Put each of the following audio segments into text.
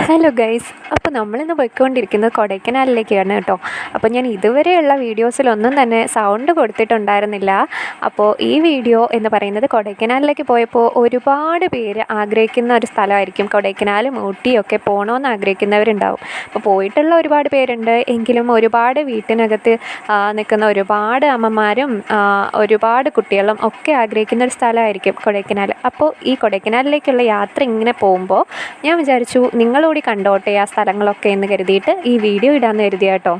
Hello guys അപ്പോൾ നമ്മളിന്ന് പോയിക്കൊണ്ടിരിക്കുന്നത് കൊടൈക്കനാലിലേക്കാണ് കേട്ടോ. അപ്പോൾ ഞാൻ ഇതുവരെയുള്ള വീഡിയോസിലൊന്നും തന്നെ സൗണ്ട് കൊടുത്തിട്ടുണ്ടായിരുന്നില്ല. അപ്പോൾ ഈ വീഡിയോ എന്ന് പറയുന്നത് കൊടൈക്കനാലിലേക്ക് പോയപ്പോൾ ഒരുപാട് പേര് ആഗ്രഹിക്കുന്ന ഒരു സ്ഥലമായിരിക്കും. കൊടൈക്കനാലും ഊട്ടിയൊക്കെ പോകണമെന്ന് ആഗ്രഹിക്കുന്നവരുണ്ടാവും. അപ്പോൾ പോയിട്ടുള്ള ഒരുപാട് പേരുണ്ട്. എങ്കിലും ഒരുപാട് വീട്ടിനകത്ത് നിൽക്കുന്ന ഒരുപാട് അമ്മമാരും ഒരുപാട് കുട്ടികളും ഒക്കെ ആഗ്രഹിക്കുന്ന ഒരു സ്ഥലമായിരിക്കും കൊടൈക്കനാൽ. അപ്പോൾ ഈ കൊടൈക്കനാലിലേക്കുള്ള യാത്ര ഇങ്ങനെ പോകുമ്പോൾ ഞാൻ വിചാരിച്ചു നിങ്ങളോടി കണ്ടോട്ടെ ആ സ്ഥലങ്ങളൊക്കെ എന്ന് കരുതിയിട്ട് ഈ വീഡിയോ ഇടാമെന്ന് കരുതിയ കേട്ടോ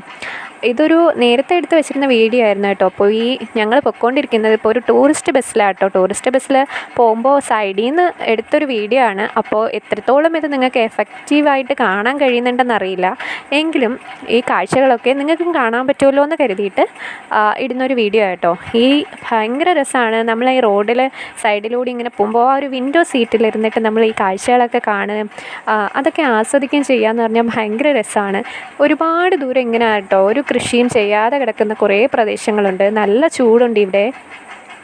ഇതൊരു നേരത്തെ എടുത്ത് വെച്ചിരുന്ന വീഡിയോ ആയിരുന്നു കേട്ടോ. അപ്പോൾ ഈ ഞങ്ങൾ പൊയ്ക്കൊണ്ടിരിക്കുന്നത് ഇപ്പോൾ ഒരു ടൂറിസ്റ്റ് ബസ്സിലാണ് കേട്ടോ ടൂറിസ്റ്റ് ബസ്സിൽ പോകുമ്പോൾ സൈഡിൽ നിന്ന് എടുത്തൊരു വീഡിയോ ആണ്. അപ്പോൾ എത്രത്തോളം ഇത് നിങ്ങൾക്ക് എഫക്റ്റീവായിട്ട് കാണാൻ കഴിയുന്നുണ്ടെന്ന് അറിയില്ല. എങ്കിലും ഈ കാഴ്ചകളൊക്കെ നിങ്ങൾക്കും കാണാൻ പറ്റുമല്ലോ എന്ന് കരുതിയിട്ട് ഇടുന്നൊരു വീഡിയോ ആട്ടോ. ഈ ഭയങ്കര രസമാണ്. നമ്മൾ ഈ റോഡിൽ സൈഡിലൂടെ ഇങ്ങനെ പോകുമ്പോൾ ആ ഒരു വിൻഡോ സീറ്റിലിരുന്നിട്ട് നമ്മൾ ഈ കാഴ്ചകളൊക്കെ കാണുകയും അതൊക്കെ ആസ്വദിക്കുകയും ചെയ്യുക എന്ന് പറഞ്ഞാൽ ഭയങ്കര രസമാണ്. ഒരുപാട് ദൂരം ഇങ്ങനെ കേട്ടോ ഒരു കൃഷിയും ചെയ്യാതെ കിടക്കുന്ന കുറേ പ്രദേശങ്ങളുണ്ട്. നല്ല ചൂടുണ്ട് ഇവിടെ.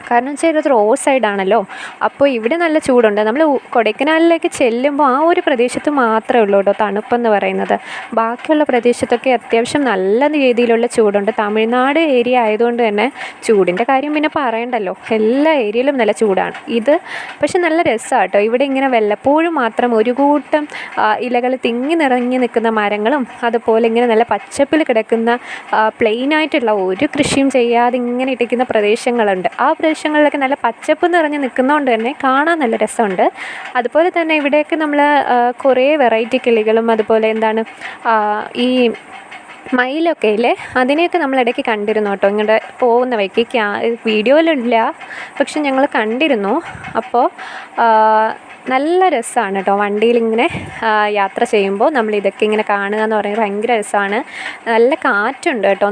കാരണം വെച്ചാൽ ഇത് റോഡ് സൈഡാണല്ലോ അപ്പോൾ ഇവിടെ നല്ല ചൂടുണ്ട്. നമ്മൾ കൊടൈക്കനാലിലേക്ക് ചെല്ലുമ്പോൾ ആ ഒരു പ്രദേശത്ത് മാത്രമേ ഉള്ളൂ കേട്ടോ തണുപ്പെന്ന് പറയുന്നത്. ബാക്കിയുള്ള പ്രദേശത്തൊക്കെ അത്യാവശ്യം നല്ല രീതിയിലുള്ള ചൂടുണ്ട്. തമിഴ്നാട് ഏരിയ ആയതുകൊണ്ട് തന്നെ ചൂടിന്റെ കാര്യം പിന്നെ പറയണ്ടല്ലോ. എല്ലാ ഏരിയയിലും നല്ല ചൂടാണ്. ഇത് പക്ഷെ നല്ല രസമാണ് കേട്ടോ. ഇവിടെ ഇങ്ങനെ വല്ലപ്പോഴും മാത്രം ഒരു കൂട്ടം ഇലകൾ തിങ്ങി നിറഞ്ഞു നിൽക്കുന്ന മരങ്ങളും അതുപോലെ ഇങ്ങനെ നല്ല പച്ചപ്പിൽ കിടക്കുന്ന പ്ലെയിനായിട്ടുള്ള ഒരു കൃഷിയും ചെയ്യാതെ ഇങ്ങനെ ഇട്ടിരിക്കുന്ന പ്രദേശങ്ങളുണ്ട്. ആ പ്രദേശങ്ങളിലൊക്കെ നല്ല പച്ചപ്പ് നിറഞ്ഞ് നിൽക്കുന്നതുകൊണ്ട് തന്നെ കാണാൻ നല്ല രസമുണ്ട്. അതുപോലെ തന്നെ ഇവിടെയൊക്കെ നമ്മൾ കുറേ വെറൈറ്റി കിളികളും അതുപോലെ എന്താണ് ഈ മയിലൊക്കെ ഇല്ലേ? അതിനെയൊക്കെ നമ്മൾ ഇടയ്ക്ക് കണ്ടിരുന്നു കേട്ടോ. ഇങ്ങോട്ട് പോകുന്ന വഴിക്ക്. ക്യാ വീഡിയോയിലില്ല പക്ഷെ ഞങ്ങൾ കണ്ടിരുന്നു. അപ്പോൾ നല്ല രസമാണ് കേട്ടോ വണ്ടിയിലിങ്ങനെ ഇങ്ങനെ യാത്ര ചെയ്യുമ്പോൾ നമ്മൾ ഇതൊക്കെ ഇങ്ങനെ കാണുക എന്ന് പറയുന്നത് ഭയങ്കര രസമാണ് നല്ല കാറ്റുണ്ട് കേട്ടോ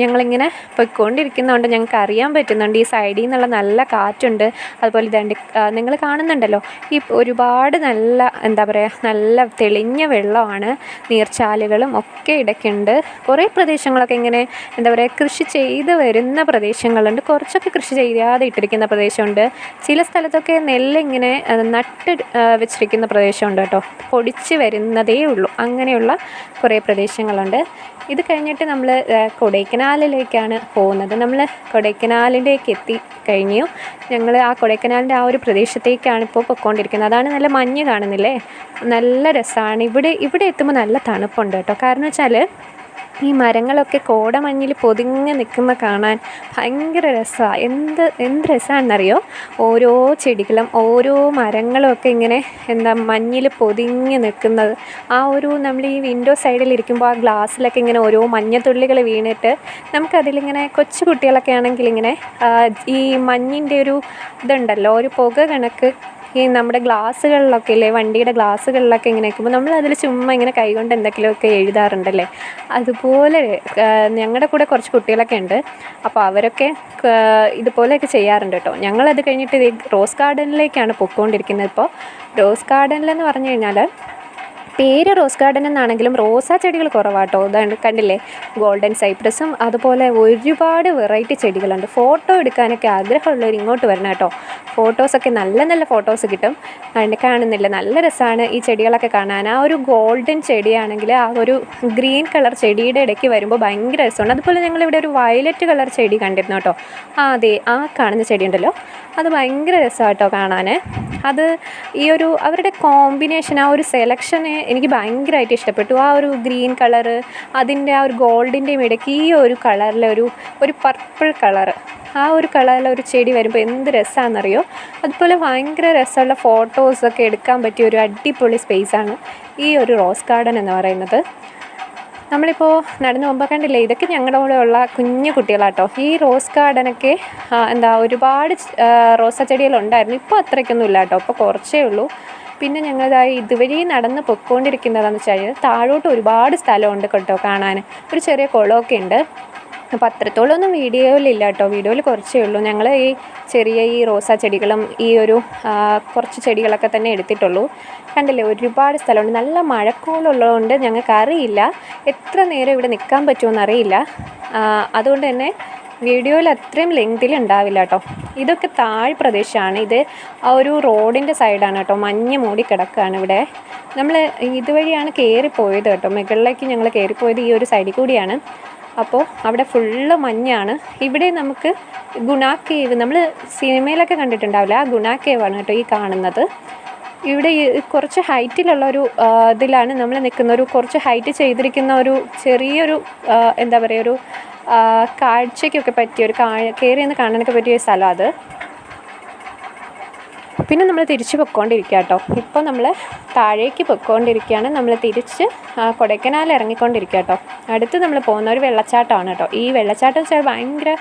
ഞങ്ങളിങ്ങനെ പൊയ്ക്കൊണ്ടിരിക്കുന്നതുകൊണ്ട് ഞങ്ങൾക്ക് അറിയാൻ പറ്റുന്നുണ്ട് ഈ സൈഡിൽ നിന്നുള്ള നല്ല കാറ്റുണ്ട്. അതുപോലെ ഇതാണ്ട് നിങ്ങൾ കാണുന്നുണ്ടല്ലോ? ഈ ഒരുപാട് നല്ല എന്താ പറയുക നല്ല തെളിഞ്ഞ വെള്ളമാണ് നീർച്ചാലുകളും ഒക്കെ ഇടയ്ക്കുണ്ട്. കുറേ പ്രദേശങ്ങളൊക്കെ ഇങ്ങനെ എന്താ പറയുക കൃഷി ചെയ്ത് വരുന്ന പ്രദേശങ്ങളുണ്ട്. കുറച്ചൊക്കെ കൃഷി ചെയ്യാതെ ഇട്ടിരിക്കുന്ന പ്രദേശമുണ്ട്. ചില സ്ഥലത്തൊക്കെ നെല്ലിങ്ങനെ നട്ട് വെച്ചിരിക്കുന്ന പ്രദേശമുണ്ട് കേട്ടോ. പൊടിച്ച് വരുന്നതേ ഉള്ളൂ. അങ്ങനെയുള്ള കുറേ പ്രദേശങ്ങളുണ്ട്. ഇത് കഴിഞ്ഞിട്ട് നമ്മൾ കൊടൈക്കനാലിലേക്കാണ് പോകുന്നത്. നമ്മൾ കൊടൈക്കനാലിലേക്ക് എത്തി കഴിഞ്ഞു. ഞങ്ങൾ ആ കൊടൈക്കനാലിന്റെ ആ ഒരു പ്രദേശത്തേക്കാണ് ഇപ്പോൾ പൊയ്ക്കൊണ്ടിരിക്കുന്നത്. അതാണ് നല്ല മഞ്ഞ് കാണുന്നില്ലേ? നല്ല രസമാണ്. ഇവിടെ ഇവിടെ എത്തുമ്പോൾ നല്ല തണുപ്പുണ്ട് കേട്ടോ. കാരണം വെച്ചാൽ ഈ മരങ്ങളൊക്കെ കോടമഞ്ഞിൽ പൊതിഞ്ഞ് നിൽക്കുന്ന കാണാൻ ഭയങ്കര രസമാണ് എന്ത് എന്ത് രസമാണെന്നറിയോ ഓരോ ചെടികളും ഓരോ മരങ്ങളും ഒക്കെ ഇങ്ങനെ എന്താ മഞ്ഞിൽ പൊതിഞ്ഞ് നിൽക്കുന്നത്. ആ ഒരു നമ്മൾ ഈ വിൻഡോ സൈഡിൽ ഇരിക്കുമ്പോൾ ആ ഗ്ലാസ്സിലൊക്കെ ഇങ്ങനെ ഓരോ മഞ്ഞത്തുള്ളികൾ വീണിട്ട് നമുക്കതിലിങ്ങനെ കൊച്ചു കുട്ടികളൊക്കെ ആണെങ്കിൽ ഇങ്ങനെ ഈ മഞ്ഞിന്റെ ഒരു ഇതുണ്ടല്ലോ ഒരു പുക കണക്ക് ഈ നമ്മുടെ ഗ്ലാസ്സുകളിലൊക്കെ ഇല്ലേ വണ്ടിയുടെ ഗ്ലാസ്സുകളിലൊക്കെ ഇങ്ങനെ വെക്കുമ്പോൾ നമ്മൾ അതിൽ ചുമ്മാ ഇങ്ങനെ കൈകൊണ്ട് എന്തെങ്കിലുമൊക്കെ എഴുതാറുണ്ടല്ലേ? അതുപോലെ ഞങ്ങളുടെ കൂടെ കുറച്ച് കുട്ടികളൊക്കെ ഉണ്ട്. അപ്പോൾ അവരൊക്കെ ഇതുപോലെയൊക്കെ ചെയ്യാറുണ്ട് കേട്ടോ. ഞങ്ങളത് കഴിഞ്ഞിട്ട് ഈ റോസ് ഗാർഡനിലേക്കാണ് പൊയ്ക്കൊണ്ടിരിക്കുന്നത് ഇപ്പോൾ റോസ് ഗാർഡനിലെന്ന് പറഞ്ഞു കഴിഞ്ഞാൽ പേര് റോസ് ഗാർഡൻ എന്നാണെങ്കിലും റോസാ ചെടികൾ കുറവാട്ടോ. ഇതാണ് കണ്ടില്ലേ? ഗോൾഡൻ സൈപ്രസും അതുപോലെ ഒരുപാട് വെറൈറ്റി ചെടികളുണ്ട്. ഫോട്ടോ എടുക്കാനൊക്കെ ആഗ്രഹമുള്ളവർ ഇങ്ങോട്ട് വരണം കേട്ടോ. ഫോട്ടോസൊക്കെ നല്ല നല്ല ഫോട്ടോസ് കിട്ടും. അതിന്റെ കാണുന്നില്ല. നല്ല രസമാണ് ഈ ചെടികളൊക്കെ കാണാൻ. ആ ഒരു ഗോൾഡൻ ചെടിയാണെങ്കിൽ ആ ഒരു ഗ്രീൻ കളർ ചെടിയുടെ ഇടയ്ക്ക് വരുമ്പോൾ ഭയങ്കര രസമുണ്ട് അതുപോലെ ഞങ്ങളിവിടെ ഒരു വയലറ്റ് കളർ ചെടി കണ്ടിരുന്നു കേട്ടോ. ആ അതെ ആ കാണുന്ന ചെടി ഉണ്ടല്ലോ അത് ഭയങ്കര രസമാണ് കേട്ടോ കാണാൻ. അത് ഈ ഒരു അവരുടെ കോമ്പിനേഷൻ ആ ഒരു സെലക്ഷനെ എനിക്ക് ഭയങ്കരമായിട്ട് ഇഷ്ടപ്പെട്ടു. ആ ഒരു ഗ്രീൻ കളറ് അതിന്റെ ആ ഒരു ഗോൾഡിന്റെയും ഇടയ്ക്ക് ഈ ഒരു കളറിലെ ഒരു ഒരു പർപ്പിൾ കളറ് ആ ഒരു കളറിലെ ഒരു ചെടി വരുമ്പോൾ എന്ത് രസമാണെന്നറിയോ അതുപോലെ ഭയങ്കര രസമുള്ള ഫോട്ടോസൊക്കെ എടുക്കാൻ പറ്റിയ ഒരു അടിപൊളി സ്പേസാണ് ഈ ഒരു റോസ് ഗാർഡൻ എന്ന് പറയുന്നത്. നമ്മളിപ്പോൾ നടന്നു പോകുമ്പോൾ കണ്ടില്ലേ ഇതൊക്കെ ഞങ്ങളുടെ കൂടെ ഉള്ള കുഞ്ഞു കുട്ടികളാട്ടോ. ഈ റോസ് ഗാർഡനൊക്കെ എന്താ ഒരുപാട് റോസാ ചെടികളുണ്ടായിരുന്നു ഇപ്പോൾ അത്രയ്ക്കൊന്നും ഇല്ല കേട്ടോ ഇപ്പോൾ കുറച്ചേ ഉള്ളൂ. പിന്നെ ഞങ്ങളതായി ഇതുവഴി നടന്ന് പൊയ്ക്കൊണ്ടിരിക്കുന്നതാണെന്ന് വെച്ചാൽ താഴോട്ട് ഒരുപാട് സ്ഥലമുണ്ട് കേട്ടോ കാണാൻ ഒരു ചെറിയ കുളമൊക്കെ ഉണ്ട്. അപ്പോൾ അത്രത്തോളം ഒന്നും വീഡിയോയിലില്ല കേട്ടോ വീഡിയോയിൽ കുറച്ചേ ഉള്ളൂ. ഞങ്ങൾ ഈ ചെറിയ ഈ റോസാ ചെടികളും ഈ ഒരു കുറച്ച് ചെടികളൊക്കെ തന്നെ എടുത്തിട്ടുള്ളൂ. കണ്ടില്ലേ ഒരുപാട് സ്ഥലമുണ്ട്. നല്ല മഴക്കോളുള്ളതുകൊണ്ട് ഞങ്ങൾക്ക് അറിയില്ല എത്ര നേരം ഇവിടെ നിൽക്കാൻ പറ്റുമെന്ന് അറിയില്ല. അതുകൊണ്ട് തന്നെ വീഡിയോയിൽ അത്രയും ലെങ്തിൽ ഉണ്ടാവില്ല കേട്ടോ. ഇതൊക്കെ താഴ് പ്രദേശമാണ്. ഇത് ആ ഒരു റോഡിന്റെ സൈഡാണ് കേട്ടോ. മഞ്ഞ് മൂടി കിടക്കുകയാണ് ഇവിടെ. നമ്മൾ ഇതുവഴിയാണ് കയറിപ്പോയത് കേട്ടോ. മുകളിലേക്ക് ഞങ്ങൾ കയറിപ്പോയത് ഈ ഒരു സൈഡിൽ കൂടിയാണ്. അപ്പോൾ അവിടെ ഫുള്ള് മഞ്ഞാണ്. ഇവിടെ നമുക്ക് ഗുണാക്കേവ് കേവ് നമ്മൾ സിനിമയിലൊക്കെ കണ്ടിട്ടുണ്ടാവില്ല? ആ ഗുണാക്കേവാണ് കേവാണ് കേട്ടോ ഈ കാണുന്നത്. ഇവിടെ കുറച്ച് ഹൈറ്റിലുള്ള ഒരു ഇതിലാണ് നമ്മൾ നിൽക്കുന്ന ഒരു കുറച്ച് ഹൈറ്റ് ചെയ്തിരിക്കുന്ന ഒരു ചെറിയൊരു എന്താ പറയുക ഒരു കാഴ്ചയ്ക്കൊക്കെ പറ്റിയ ഒരു കാ കയറി നിന്ന് കാണാനൊക്കെ പറ്റിയ ഒരു സ്ഥലം അത്. പിന്നെ നമ്മൾ തിരിച്ച് പൊയ്ക്കൊണ്ടിരിക്കുക കേട്ടോ. ഇപ്പോൾ നമ്മൾ താഴേക്ക് പൊയ്ക്കൊണ്ടിരിക്കുകയാണ് നമ്മൾ തിരിച്ച് കൊടൈക്കനാൽ ഇറങ്ങിക്കൊണ്ടിരിക്കുക കേട്ടോ. അടുത്ത് നമ്മൾ പോകുന്ന ഒരു വെള്ളച്ചാട്ടമാണ് കേട്ടോ. ഈ വെള്ളച്ചാട്ടം വെച്ചാൽ ഭയങ്കര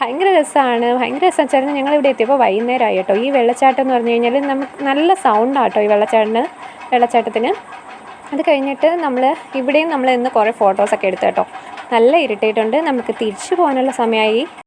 ഭയങ്കര രസമാണ്. ഭയങ്കര രസം വെച്ചാൽ ഞങ്ങൾ ഇവിടെ എത്തിയപ്പോൾ വൈകുന്നേരമായി കേട്ടോ. ഈ വെള്ളച്ചാട്ടം എന്ന് പറഞ്ഞു കഴിഞ്ഞാൽ നമുക്ക് നല്ല സൗണ്ടാണ് കേട്ടോ ഈ വെള്ളച്ചാട്ടിന് വെള്ളച്ചാട്ടത്തിന്. അത് കഴിഞ്ഞിട്ട് നമ്മൾ ഇവിടെയും നമ്മൾ ഇന്ന് കുറേ ഫോട്ടോസൊക്കെ എടുത്തു കേട്ടോ. നല്ല ഇരുട്ടിയിട്ടുണ്ട്. നമുക്ക് തിരിച്ചു പോകാനുള്ള സമയമായി.